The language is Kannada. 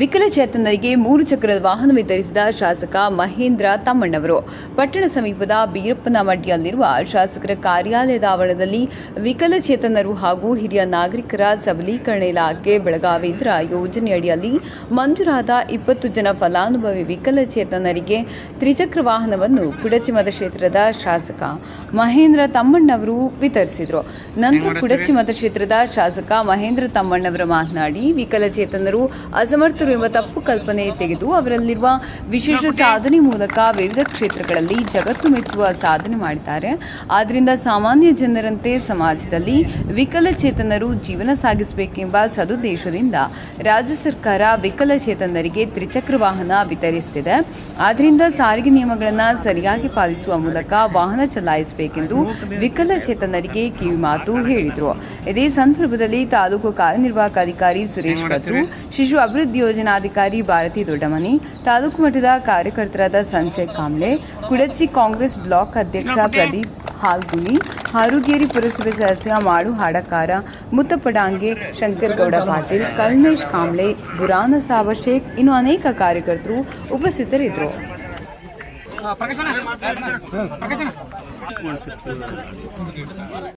ವಿಕಲಚೇತನರಿಗೆ ಮೂರು ಚಕ್ರದ ವಾಹನ ವಿತರಿಸಿದ ಶಾಸಕ ಮಹೇಂದ್ರ ತಮ್ಮಣ್ಣವರು. ಪಟ್ಟಣ ಸಮೀಪದ ಬೀರಪ್ಪನಮಡ್ಡಿಯಲ್ಲಿರುವ ಶಾಸಕರ ಕಾರ್ಯಾಲಯದ ಆವರಣದಲ್ಲಿ ವಿಕಲಚೇತನರು ಹಾಗೂ ಹಿರಿಯ ನಾಗರಿಕರ ಸಬಲೀಕರಣ ಇಲಾಖೆ ಬೆಳಗಾವೇಂದ್ರ ಯೋಜನೆಯಡಿಯಲ್ಲಿ ಮಂಜೂರಾದ ಇಪ್ಪತ್ತು ಜನ ಫಲಾನುಭವಿ ವಿಕಲಚೇತನರಿಗೆ ತ್ರಿಚಕ್ರ ವಾಹನವನ್ನು ಕುಡಚಿಮದ ಕ್ಷೇತ್ರದ ಶಾಸಕ ಮಹೇಂದ್ರ ತಮ್ಮಣ್ಣವರು ವಿತರಿಸಿದರು. ನಂತರ ಕುಡಚಿಮದ ಕ್ಷೇತ್ರದ ಶಾಸಕ ಮಹೇಂದ್ರ ತಮ್ಮಣ್ಣವರು ಮಾತನಾಡಿ ವಿಕಲಚೇತನರು ಅಸಮರ್ಥರು ಎಂಬ ತಪ್ಪು ಕಲ್ಪನೆ ತೆಗೆದು ಅವರಲ್ಲಿರುವ ವಿಶೇಷ ಸಾಧನೆ ಮೂಲಕ ವಿವಿಧ ಕ್ಷೇತ್ರಗಳಲ್ಲಿ ಜಗತ್ತು ಮೆಚ್ಚುವ ಸಾಧನೆ ಮಾಡಿದ್ದಾರೆ. ಆದ್ದರಿಂದ ಸಾಮಾನ್ಯ ಜನರಂತೆ ಸಮಾಜದಲ್ಲಿ ವಿಕಲಚೇತನರು ಜೀವನ ಸಾಗಿಸಬೇಕೆಂಬ ಸದುದ್ದೇಶದಿಂದ ರಾಜ್ಯ ಸರ್ಕಾರ ವಿಕಲಚೇತನರಿಗೆ ತ್ರಿಚಕ್ರ ವಾಹನ ವಿತರಿಸುತ್ತಿದೆ. ಆದ್ದರಿಂದ ಸಾರಿಗೆ ನಿಯಮಗಳನ್ನು ಸರಿಯಾಗಿ ಪಾಲಿಸುವ ಮೂಲಕ ವಾಹನ ಚಲಾಯಿಸಬೇಕೆಂದು ವಿಕಲಚೇತನರಿಗೆ ಕಿವಿಮಾತು ಹೇಳಿದರು. ಇದೇ ಸಂದರ್ಭದಲ್ಲಿ ತಾಲೂಕು ಕಾರ್ಯನಿರ್ವಾಹಕ ಅಧಿಕಾರಿ ಸುರೇಶ್ ಭಟ್ರು ಶಿಶು ಅಭಿವೃದ್ಧಿ ಯೋಜನಾಧಿಕಾರಿ ಭಾರತಿ ದೊಡ್ಡಮನಿ ತಾಲೂಕು ಮಟ್ಟದ ಕಾರ್ಯಕರ್ತರಾದ ಸಂಜಯ್ ಕಾಂಬ್ಳೆ ಕುಡಚಿ ಕಾಂಗ್ರೆಸ್ ಬ್ಲಾಕ್ ಅಧ್ಯಕ್ಷ ಪ್ರದೀಪ್ ಹಾಲ್ಗುಳಿ ಹಾರುಗೇರಿ ಪುರಸಭೆ ಸದಸ್ಯ ಮಾಡು ಹಾಡಕಾರ ಮುತ್ತಪಡಾಂಗೆ ಶಂಕರಗೌಡ ಪಾಟೀಲ್ ಕಲ್ಮೇಶ್ ಕಾಂಬ್ಳೆ ಬುರಾನ ಸಾಬ ಶೇಖ್ ಇನ್ನು ಅನೇಕ ಕಾರ್ಯಕರ್ತರು ಉಪಸ್ಥಿತರಿದ್ದರು.